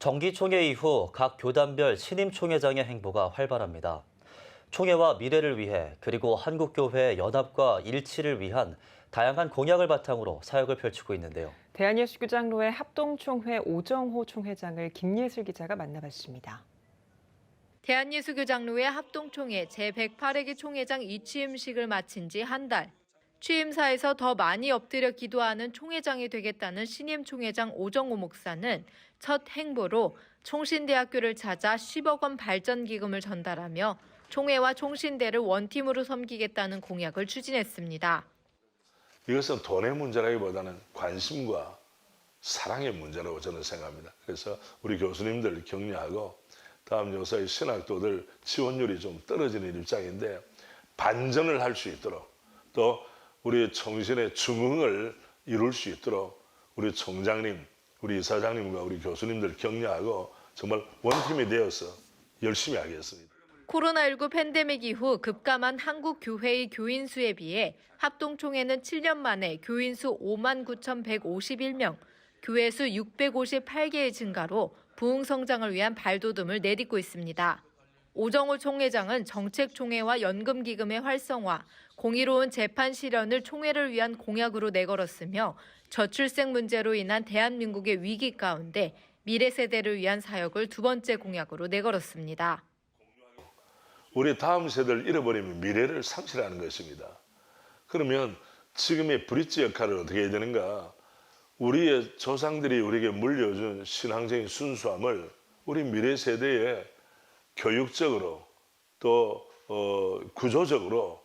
정기총회 이후 각 교단별 신임 총회장의 행보가 활발합니다. 총회와 미래를 위해 그리고 한국교회 연합과 일치를 위한 다양한 공약을 바탕으로 사역을 펼치고 있는데요. 대한예수교장로회 합동총회 오정호 총회장을 김예슬 기자가 만나봤습니다. 대한예수교장로회 합동총회 제108회기 총회장 이취임식을 마친 지 한 달. 취임사에서 더 많이 엎드려 기도하는 총회장이 되겠다는 신임 총회장 오정호 목사는 첫 행보로 총신대학교를 찾아 10억 원 발전 기금을 전달하며 총회와 총신대를 원팀으로 섬기겠다는 공약을 추진했습니다. 이것은 돈의 문제라기보다는 관심과 사랑의 문제라고 저는 생각합니다. 그래서 우리 교수님들 격려하고 다음 요사의 신학도들 지원율이 좀 떨어지는 입장인데 반전을 할 수 있도록 또 우리 총신의 중흥을 이룰 수 있도록 우리 총장님, 우리 이사장님과 우리 교수님들 격려하고 정말 원팀이 되어서 열심히 하겠습니다. 코로나19 팬데믹 이후 급감한 한국 교회의 교인 수에 비해 합동총회는 7년 만에 교인 수 5만 9,151명, 교회 수 658개의 증가로 부흥 성장을 위한 발돋움을 내딛고 있습니다. 오정호 총회장은 정책총회와 연금기금의 활성화, 공의로운 재판 실현을 총회를 위한 공약으로 내걸었으며 저출생 문제로 인한 대한민국의 위기 가운데 미래 세대를 위한 사역을 두 번째 공약으로 내걸었습니다. 우리 다음 세대를 잃어버리면 미래를 상실하는 것입니다. 그러면 지금의 브릿지 역할을 어떻게 해야 되는가? 우리의 조상들이 우리에게 물려준 신앙적인 순수함을 우리 미래 세대에 교육적으로 또 어, 구조적으로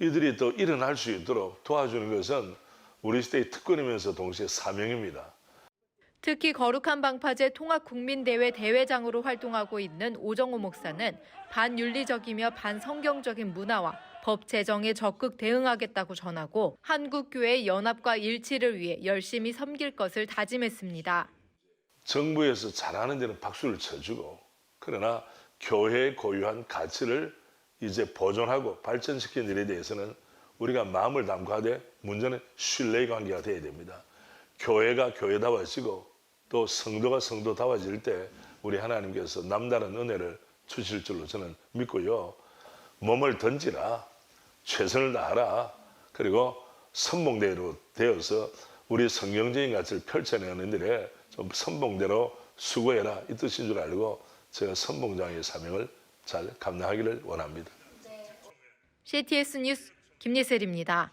이들이 또 일어날 수 있도록 도와주는 것은 우리 시대의 특권이면서 동시에 사명입니다. 특히 거룩한 방파제 통합국민대회 대회장으로 활동하고 있는 오정호 목사는 반윤리적이며 반성경적인 문화와 법 제정에 적극 대응하겠다고 전하고 한국교회 연합과 일치를 위해 열심히 섬길 것을 다짐했습니다. 정부에서 잘하는 데는 박수를 쳐주고 그러나 교회의 고유한 가치를 이제 보존하고 발전시키는 일에 대해서는 우리가 마음을 담고 하되 문제는 신뢰의 관계가 돼야 됩니다. 교회가 교회다워지고 또 성도가 성도다워질 때 우리 하나님께서 남다른 은혜를 주실 줄로 저는 믿고요. 몸을 던지라 최선을 다하라 그리고 선봉대로 되어서 우리 성경적인 가치를 펼쳐내는 일에 좀 선봉대로 수고해라 이 뜻인 줄 알고 제가 선봉장의 사명을 잘 감당하기를 원합니다. CTS 뉴스 김예슬입니다.